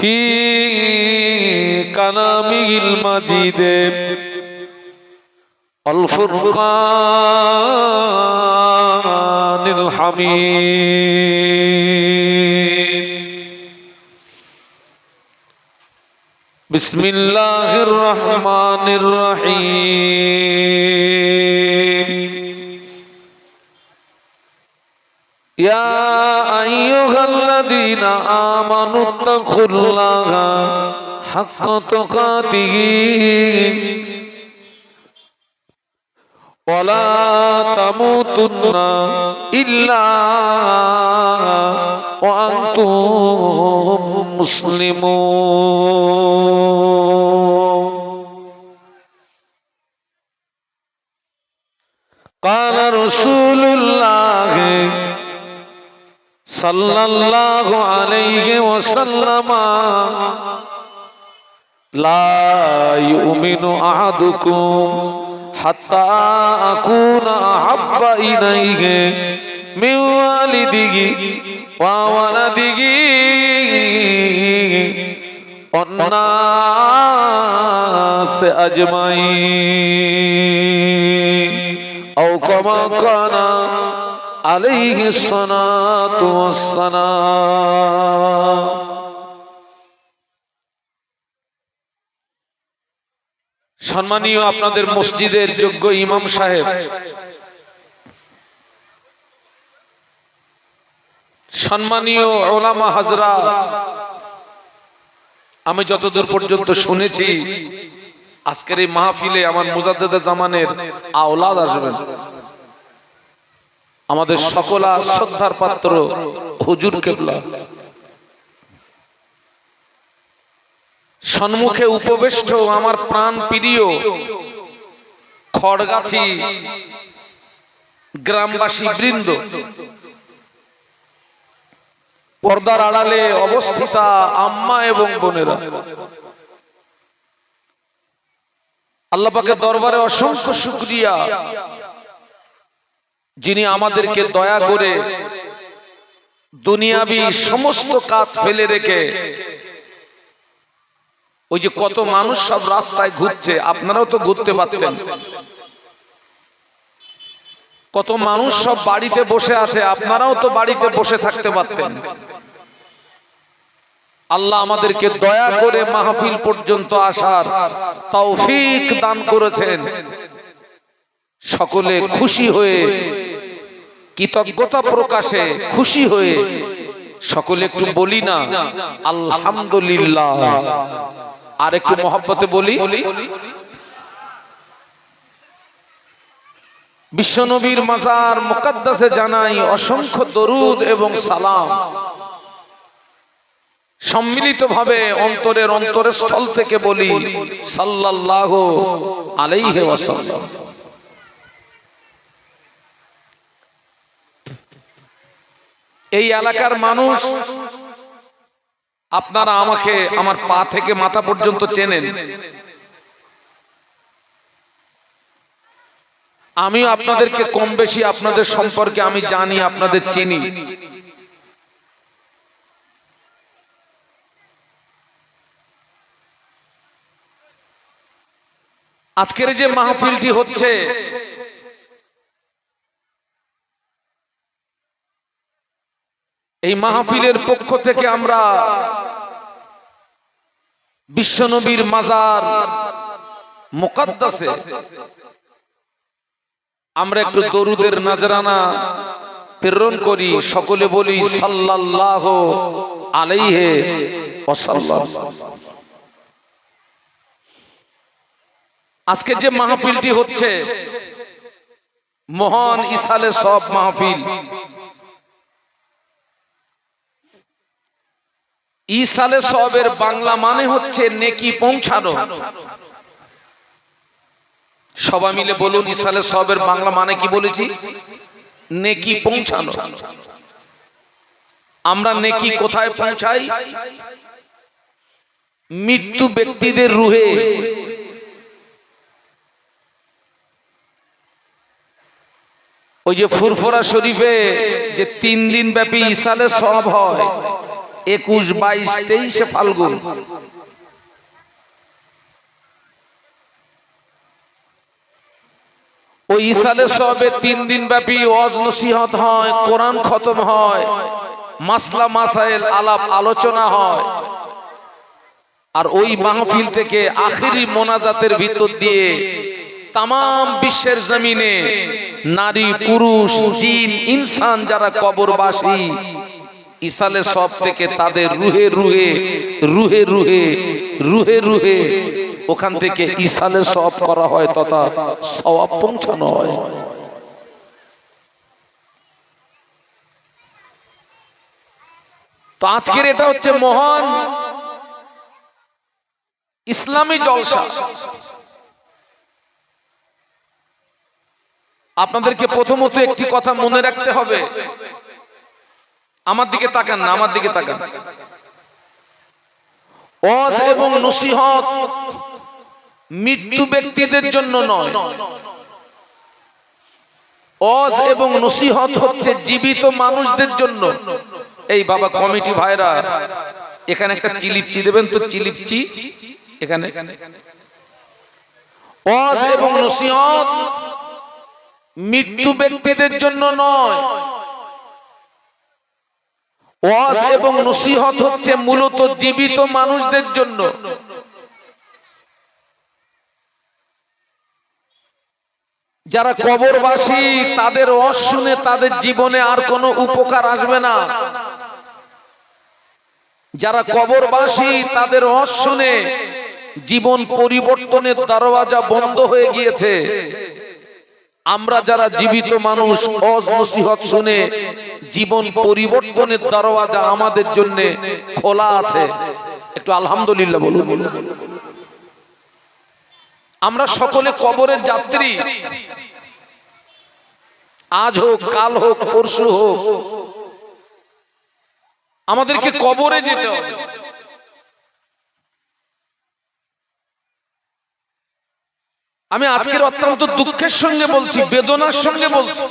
ফি কানামিল মাজিদে। আল ফুরকানিল হামিদ। বিসমিল্লাহির রহমানির রহিম। Yeah I أيها الذين آمنوا اتقوا الله حق تقاته ولا تموتن إلا وأنتم مسلمون قال رسول الله সাল্লাল্লাহু আলাইহি ওয়াসাল্লামা, লা ইউমিনু আহাদুকুম হাত্তা আকুনা আহাব্বা ইলাইহি মিন ওয়ালিদিহি ওয়া ওয়ালাদিহি অন্নাসে আজমাইন। আও কামা কানা আলাইহি সালাতু ওয়াসসালাম। সম্মানীয় আপনাদের মসজিদের যোগ্য ইমাম সাহেব, সম্মানীয় ওলামা হাজরা, আমি যতদূর পর্যন্ত শুনেছি, আজকের এই মাহফিলে আমার মুজাদ্দেদা জামানের আওলাদ আসবেন। আমাদের সকলা শ্রদ্ধার পাত্র হুজুর কেবলা। সম্মুখে উপবেষ্ট আমার প্রাণ প্রিয় খড়গাছি গ্রামবাসী বৃন্দ। পর্দার আড়ালে অবস্থিতা আম্মা এবং বোনেরা। আল্লাহ পাকের দরবারে অসংখ্য শুক্রিয়া। যিনি আমাদেরকে দয়া করে দুনিয়াবি সমস্ত কাজ ফেলে রেখে ওই যে কত মানুষ সব রাস্তায় ঘুরছে, আপনারাও তো ঘুরতে পারতেন। কত মানুষ সব বাড়িতে বসে আছে, আপনারাও তো বাড়িতে বসে থাকতে পারতেন। আল্লাহ আমাদেরকে দয়া করে মাহফিল পর্যন্ত আসার তৌফিক দান করেছেন। সকলে খুশি হয়ে কৃতজ্ঞতা প্রকাশে খুশি হয়ে সকলে একটু বলি না আলহামদুলিল্লাহ। আর একটু মহব্বতে বলি বিশ্বনবীর মাজার মুকাদ্দাসে জানাই অসংখ্য দরুদ এবং সালাম। সম্মিলিত ভাবে অন্তরের অন্তরের স্থল থেকে বলি সাল্লাল্লাহু আলাইহি ওয়াসাল্লাম। এই এলাকার মানুষ, আপনারা আমাকে আমার পা থেকে মাথা পর্যন্ত চেনেন। আমিও আপনাদেরকে কম বেশি আপনাদের সম্পর্কে আমি জানি, আপনাদের চিনি। আজকের যে মাহফিলটি হচ্ছে এই মাহফিলের পক্ষ থেকে আমরা বিশ্বনবীর মাজার মোকাদ্দাসে আমরা একটু দরুদের নাজরানা প্রেরণ করি, সকলে বলি সাল্লাল্লাহ আলাইহে আজকে যে মাহফিলটি হচ্ছে, মহান ইসালে সব মাহফিল। ইসালে সবের বাংলা মানে হচ্ছে নেকি পৌঁছানো। সবাই মিলে বলুন ইসালে সবের বাংলা মানে কি বলেছি? নেকি পৌঁছানো। আমরা নেকি কোথায় পৌঁছাই? মৃত্যু ব্যক্তিদের রুহে। ওই যে ফুরফুরা শরীফে যে তিন দিন ব্যাপী ইসালে সব হয়। একুশ, বাইশ, তেইশে ফাল্গুন। ওই ইসালে সবে তিন দিন ব্যাপী ওয়াজ নসিহত হয়, কোরআন খতম হয়, মাসলা মাসাইল আলাপ আলোচনা হয়। আর ওই মাহফিল থেকে আখেরি মোনাজাতের ভিতর দিয়ে তাম বিশ্বের জমিনে নারী, পুরুষ, জিন, ইনসান যারা কবরবাসী ইসালে সব থেকে তাদের রুহে রুহে রুহে রুহে রুহে রুহে ওখান থেকে ইসালে সব করা হয় তথা সওয়াব পৌঁছানো হয়। তো আজকের এটা হচ্ছে মহান ইসলামী জলসা। আপনাদেরকে প্রথমত একটি কথা মনে রাখতে হবে। আমার দিকে তাকান না আমার দিকে তাকান ওয়াজ এবং নসিহত মৃত্যু ব্যক্তিদের জন্য নয়। ওয়াজ এবং নসিহত হচ্ছে জীবিত মানুষদের জন্য। এই বাবা কমিটি ভাইরা এখানে একটা চিলিপচি দেবেন তো চিলিপচি? এখানে? ওয়াজ এবং নসিহত মৃত্যু ব্যক্তিদের জন্য নয়। ওয়াজ এবং নসিহত হচ্ছে মূলত জীবিত মানুষদের জন্য। যারা কবরবাসী তাদের ওয়াজ শুনে তাদের জীবনে আর কোনো উপকার আসবে না। যারা কবরবাসী তাদের ওয়াজ শুনে জীবন পরিবর্তনের দরওয়াজা বন্ধ হয়ে গিয়েছে। আমরা যারা জীবিত মানুষ, অজ নসিহত শুনে জীবন পরিবর্তনের দরওয়াজা আমাদের জন্য খোলা আছে। একটু আলহামদুলিল্লাহ বলুন। আমরা সকলে কবরের যাত্রী। আজ হোক, কাল হোক, পরশু হোক, আমাদেরকে কবরে যেতে হবে। আমি আজকের অত্যন্ত দুঃখের সঙ্গে বলছি বেদনার সঙ্গে বলছি।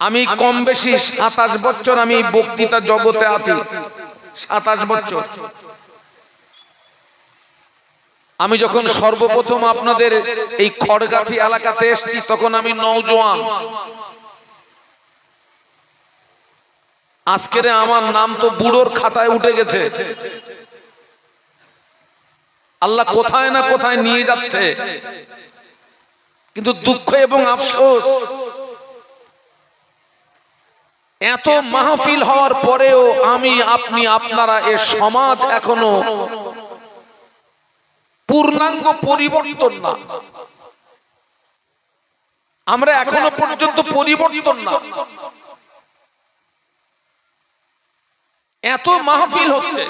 আমি কম বেশি সাতাশ বছর আমি বক্তৃতা জগতে আছি। সাতাশ বছর। আমি যখন সর্বপ্রথম আপনাদের এই খড়গাছি এলাকাতে এসেছি তখন আমি নৌজওয়ান আজকের আমার নাম তো বুড়োর খাতায় উঠে গেছে। আল্লাহ কোথায় না কোথায় নিয়ে যাচ্ছে। কিন্তু দুঃখ এবং আফসোস, এত মাহফিল হওয়ার পরেও আমি, আপনি, আপনারা এ সমাজ এখনও পূর্ণাঙ্গ পরিবর্তন না। আমরা এখনও পর্যন্ত পরিবর্তন না। এত মাহফিল হচ্ছে।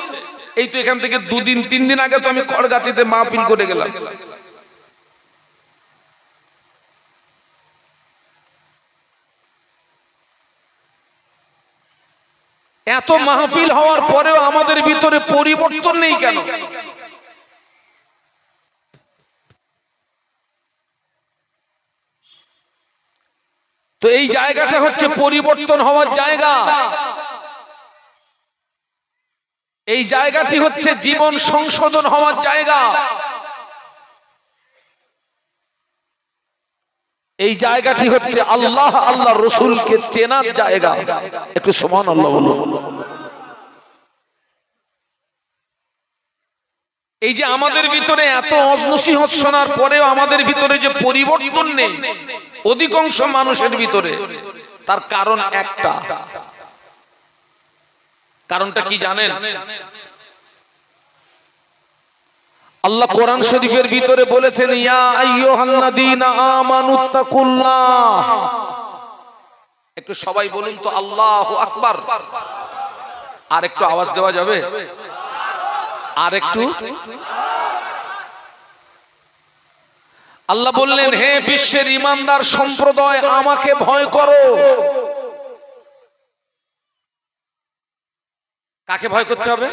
এই তো এখান থেকে দুদিন, তিন দিন আগে তো আমি খড়গাছিতে মাহফিল করে গেলাম। এত মাহফিল হওয়ার পরেও আমাদের ভিতরে পরিবর্তন নেই কেন? তো এই জায়গাটা হচ্ছে পরিবর্তন হওয়ার জায়গা। এই জায়গাটি হচ্ছে জীবন সংশোধন হওয়ার জায়গা। এই জায়গাটি হচ্ছে আল্লাহ আল্লাহ রসুলকে চেনার জায়গা। একটু সমান আল্লাহ বলুন। এই যে আমাদের ভিতরে এত অজনসিহত শোনার পরেও আমাদের ভিতরে যে পরিবর্তন নেই, অধিকাংশ মানুষের ভিতরে, তার কারণ একটা। কারণটা কি জানেন? আল্লাহ কোরআন শরীফের ভিতরে বলেছেন ইয়া আইয়ুহান্নাযীনা আমানুত্তাকুল্লাহ একটু সবাই বলুন তো আল্লাহু আকবার। আর একটু আওয়াজ দেওয়া যাবে? আর একটু? আল্লাহ বললেন হে বিশ্বের ইমানদার সম্প্রদায় আমাকে ভয় করো। কাকে ভয় করতে হবে?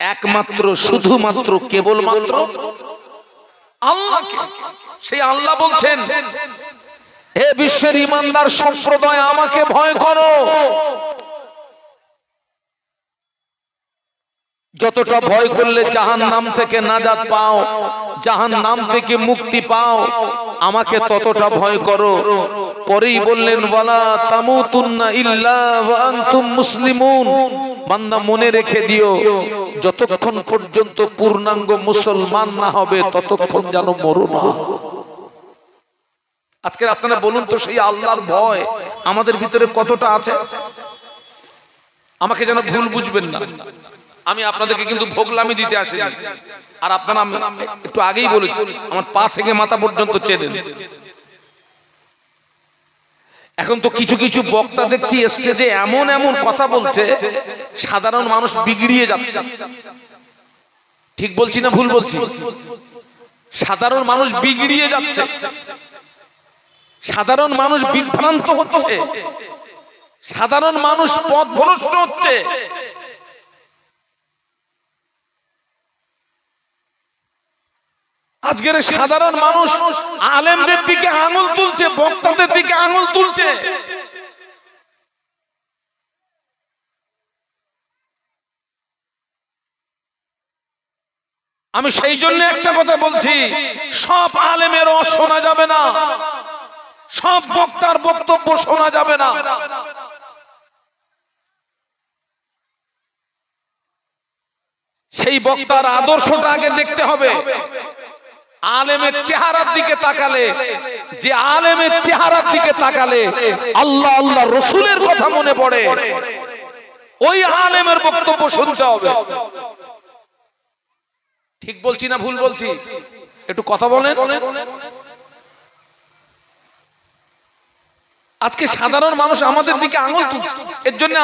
একমাত্র, শুধুমাত্র, কেবলমাত্র আল্লাহকে। সেই আল্লাহ বলছেন, হে বিশ্বের ইমানদার সম্প্রদায়, আমাকে ভয় করো। যতটা ভয় করলে জাহান নাম থেকে নাজাত পাও জাহান নাম থেকে মুক্তি পাও, আমাকে ততটা ভয় করো। পরেই বললেন, ওয়ালা তামুতুন্না ইল্লা ওয়া আনতুম মুসলিমুন। বান্দা মনে রেখে দিও, যতক্ষণ পর্যন্ত পূর্ণাঙ্গ মুসলমান না হবে, ততক্ষণ যেন মরো না। আজকে আপনারা বলুন তো, সেই আল্লাহর ভয় আমাদের ভিতরে কতটা আছে? আমাকে যেন ভুল বুঝবেন না। আমি আপনাদেরকে কিন্তু ভোগলামি দিতে আসিনি। আর আপনারা একটু আগেই বলেছি, আমার পা থেকে মাথা পর্যন্ত চেনেন। এখন তো কিছু কিছু বক্তা দেখছি স্টেজে এমন এমন কথা বলছে, সাধারণ মানুষ বিগড়িয়ে যাচ্ছে। ঠিক বলছি না ভুল বলছি? সাধারণ মানুষ বিগড়িয়ে যাচ্ছে। সাধারণ মানুষ বিভ্রান্ত হচ্ছে। সাধারণ মানুষ পথ ভ্রষ্ট হচ্ছে। আজকের সাধারণ মানুষ আলেমদের দিকে আঙুল তুলছে, বক্তাদের দিকে আঙুল তুলছে। আমি সেই জন্য একটা কথা বলছি, সব আলেমের শোনা যাবে না, সব বক্তার বক্তব্য শোনা যাবে না। সেই বক্তার আদর্শটা আগে দেখতে হবে। আলেমের চেহারার দিকে তাকালে যে আলেমের চেহারার দিকে তাকালে আল্লাহ আল্লাহ রসুলের কথা মনে পড়ে। ওই আলেমের বক্তব্য শুনতে হবে। ঠিক বলছি না ভুল বলছি? একটু কথা বলেন। আজকে সাধারণ মানুষ আমাদের দিকে আঙুল তুলছে। এর জন্য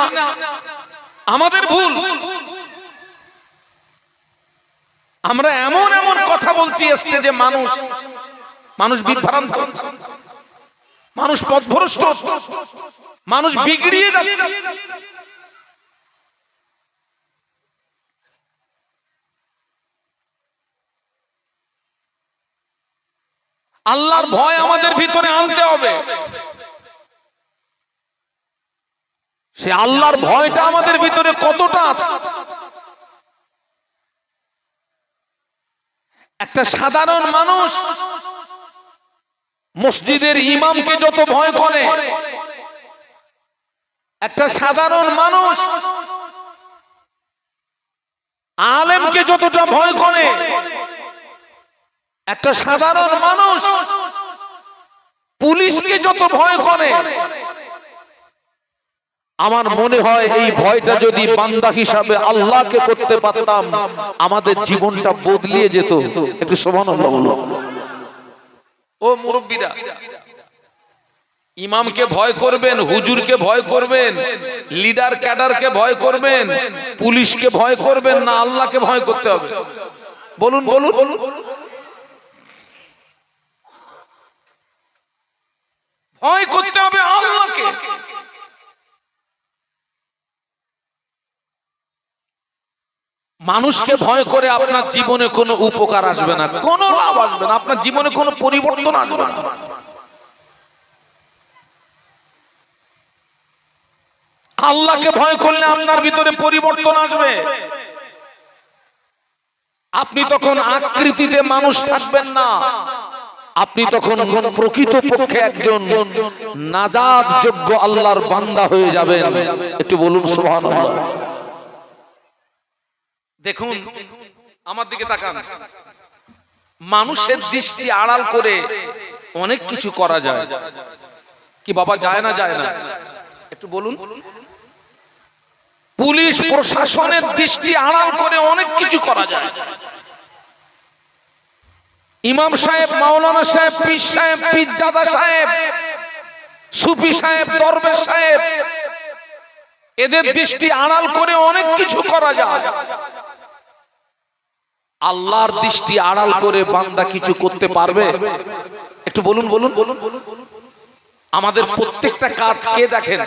আমাদের ভুল। আমরা এমন এমন কথা বলছি স্টেজে মানুষ। মানুষ বিভ্রান্ত মানুষ পথভ্রষ্ট মানুষ বিগড়িয়ে যাচ্ছে। আল্লাহর ভয় আমাদের ভিতরে আনতে হবে। সে আল্লাহর ভয়টা আমাদের ভিতরে কতটা আছে? একটা সাধারণ মানুষ মসজিদের ইমামকে যত ভয় করে, একটা সাধারণ মানুষ আলেমকে যতটা ভয় করে, একটা সাধারণ মানুষ পুলিশকে যত ভয় করে আমার মনে হয় এই ভয়টা যদি বান্দা হিসাবে আল্লাহকে করতে পারতাম, আমাদের জীবনটা বদলিয়ে যেত। একটু সমান ও মুরব্বীরা, ইমামকে ভয় করবেন, হুজুরকে ভয় করবেন, লিডার, ক্যাডারকে ভয় করবেন, পুলিশকে ভয় করবেন না, আল্লাহকে ভয় করতে হবে। বলুন বলুন। ভয় করতে হবে আল্লাহকে। মানুষকে ভয় করে আপনার জীবনে কোনো উপকার আসবে না কোনো লাভ আসবে না আপনার জীবনে কোনো পরিবর্তন আসবে না। আল্লাহকে ভয় করলে আপনার ভিতরে পরিবর্তন আসবে। আপনি তখন আকৃতিতে মানুষ থাকবেন না। আপনি তখন প্রকৃত পক্ষে একজন নাজাদ যোগ্য আল্লাহর বান্দা হয়ে যাবেন। একটু বলুন সুবহানাল্লাহ। দেখুন আমার দিকে তাকান। মানুষের দৃষ্টি আড়াল করে অনেক কিছু করা যায়। কি বাবা যায় না যায় না? একটু বলুন। পুলিশ প্রশাসনের দৃষ্টি আড়াল করে অনেক কিছু করা যায়। ইমাম সাহেব মাওলানা সাহেব পীর সাহেব পীরজাদা সাহেব সুফি সাহেব দরবেশ সাহেব এদের দৃষ্টি আড়াল করে অনেক কিছু করা যায়। আল্লাহর দৃষ্টি আড়াল করে বান্দা কিছু করতে পারবে? একটু বলুন বলুন। বলুন আমাদের প্রত্যেকটা কাজ কে দেখেন?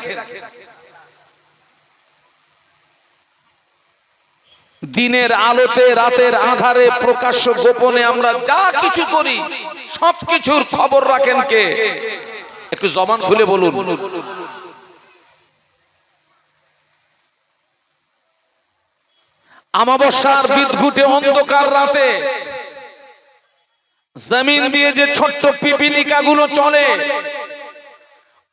দিনের আলোতে, রাতের আধারে, প্রকাশ্য গোপনে আমরা যা কিছু করি, সবকিছুর খবর রাখেন কে? একটু জবান খুলে বলুন। আমাবস্যার বিদঘুটে অন্ধকার রাতে জমিন দিয়ে যে ছোট্ট পিপিলিকা গুলো চলে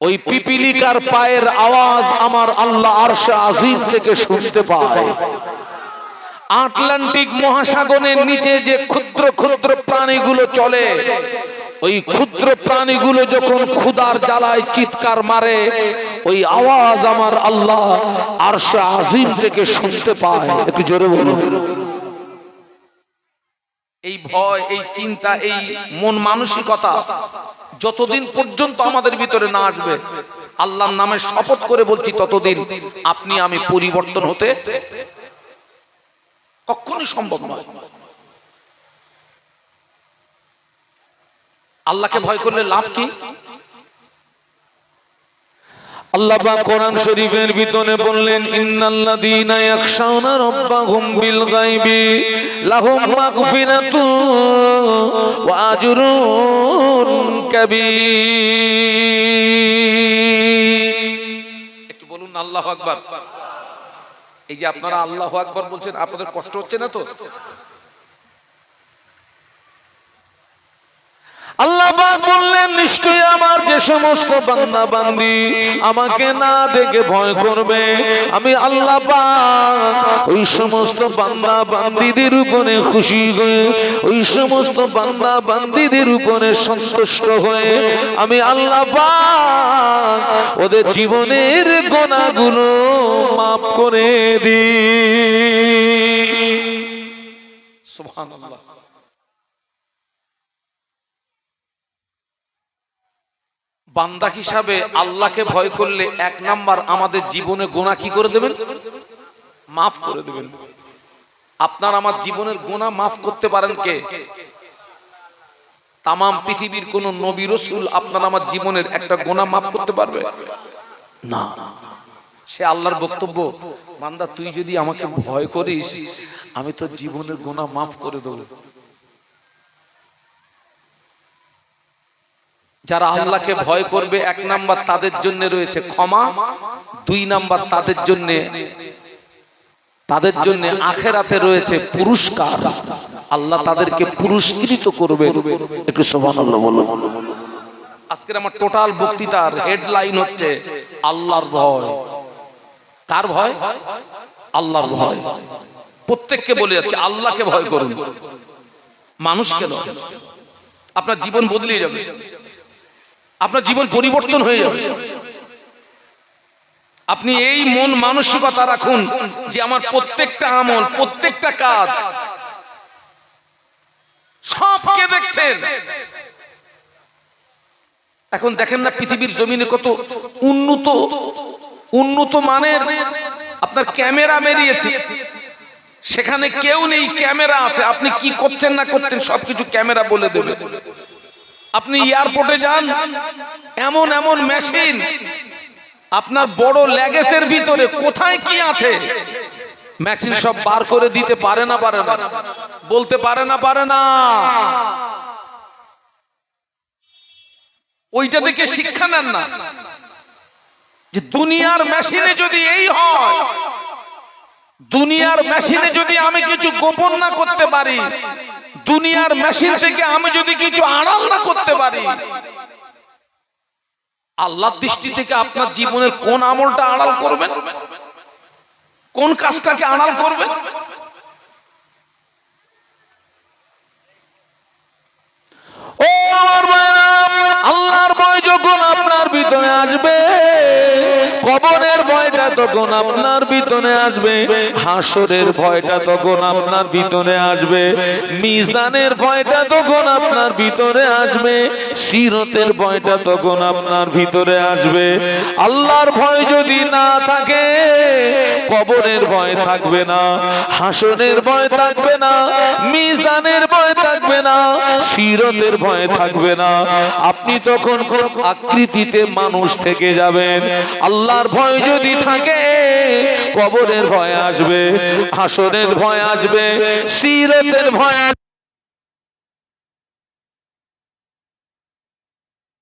ওই পিপিলিকার পায়ের আওয়াজ আমার আল্লাহ আরশে আজিজ থেকে শুনতে পায়। আটলান্টিক মহাসাগরের নিচে যে ক্ষুদ্র ক্ষুদ্র প্রাণীগুলো চলে ওই ক্ষুদ্র প্রাণীগুলো যখন ক্ষুদার জ্বালায় চিৎকার মারে, ওই আওয়াজ আমার আল্লাহ আরশে আজিম থেকে শুনতে পায়। একটু জোরে বলুন। এই ভয়, এই চিন্তা, এই মন মানসিকতা যতদিন পর্যন্ত আমাদের ভিতরে না আসবে, আল্লাহর নামে শপথ করে বলছি ততদিন আপনি আমি পরিবর্তন হতে কখনোই সম্ভব নয়। আল্লাহকে ভয় করলে লাভ কি? আল্লাহ পাক কোরআন শরীফের ভিতরে বললেন ইন্নাল্লাযীনা ইয়াখশাউনা রাব্বাহুম বিল গায়বি লাহুম মাগফিরাতু ওয়া আজরুন কাবীর। একটু বলুন আল্লাহু আকবার। এই যে আপনারা আল্লাহু আকবার বলছেন আপনাদের কষ্ট হচ্ছে না তো? আল্লাহ বললেন, নিশ্চয়ই আমার যে সমস্ত বান্দা বান্দি আমাকে না দেখে ভয় করবে। আমি আল্লাহ ওই সমস্ত বান্দা বান্দিদের উপরে খুশি হয়ে, ওই সমস্ত বান্দা বান্দিদের উপরে সন্তুষ্ট হয়ে, আমি আল্লাহ ওদের জীবনের গোনাগুলো মাফ করে দিই। বান্দা হিসাবে আল্লাহকে ভয় করলে এক নাম্বার আমাদের জীবনে গোনা কি করে দেবেন? মাফ করে দেবেন। আপনার আমার জীবনের গোনা মাফ করতে পারেন কে? তাম পৃথিবীর কোন নবী রসুল আপনার আমার জীবনের একটা গোনা মাফ করতে পারবে? না। সে আল্লাহর বক্তব্য, বান্দা, তুই যদি আমাকে ভয় করিস, আমি তোর জীবনের গোনা মাফ করে দেবো। যারা আল্লাহকে ভয় করবে এক নাম্বার তাদের জন্য রয়েছে ক্ষমা দুই নাম্বার তাদের জন্য তাদের জন্য আখেরাতে রয়েছে পুরস্কার। আল্লাহ তাদেরকে পুরস্কৃত করবে। একটু সুবহানাল্লাহ বলুন। আজকের আমার টোটাল বক্তৃতার হেডলাইন হচ্ছে আল্লাহর ভয়। কার ভয়? আল্লাহর ভয়। প্রত্যেককে বলে যাচ্ছে আল্লাহকে ভয় করুন। মানুষকে নয় আপনার জীবন বদলে যাবে। আপনার জীবন পরিবর্তন হয়ে যাবে। আপনি এই মন মানসিকতা রাখুন যে আমার প্রত্যেকটা আমল, প্রত্যেকটা কাজ সবকে দেখছেন? এখন দেখেন না পৃথিবীর জমিনে কত উন্নত উন্নত মানের আপনার ক্যামেরা বেরিয়েছে। সেখানে কেউ নেই, ক্যামেরা আছে। আপনি কি করছেন না করছেন সবকিছু ক্যামেরা বলে দেবে। আপনি এয়ারপোর্টে যান, এমন এমন মেশিন আপনার বড় ল্যাগেজের ভিতরে কোথায় কি আছে? মেশিন সব বার করে দিতে পারে না পারে না। বলতে পারে না পারে না। ওইটা থেকে শিক্ষা নেন না। যে দুনিয়ার মেশিনে যদি এই হয়, দুনিয়ার মেশিনে যদি আমি কিছু গোপন না করতে পারি দুনিয়ার মেশিন থেকে আমি যদি কিছু আড়াল না করতে পারি। আল্লাহর দৃষ্টি থেকে আপনার জীবনের কোন আমলটা আড়াল করবেন? কোন কাজটাকে আড়াল করবেন? ও আমার আল্লাহর ভয় যখন আপনার ভিতরে আসবে কবরের ভয়টা তখন আপনার ভিতরে আসবে, হাসরের ভয়টা তখন আপনার ভিতরে আসবে, মিজানের ভয়টা তখন আপনার ভিতরে আসবে, সিরতের ভয়টা তখন আপনার ভিতরে আসবে। আল্লাহর ভয় যদি না থাকে, কবরের ভয় থাকবে না, হাসরের ভয় থাকবে না, মিজানের ভয় থাকবে না, সিরতের ভয় থাকবে না। আপনি তখন কোন আকৃতিতে মানুষ থেকে যাবেন। আল্লাহর ভয় যদি থাকে, কবরের ভয় আসবে হাসনের ভয় আসবে, সিরতের ভয়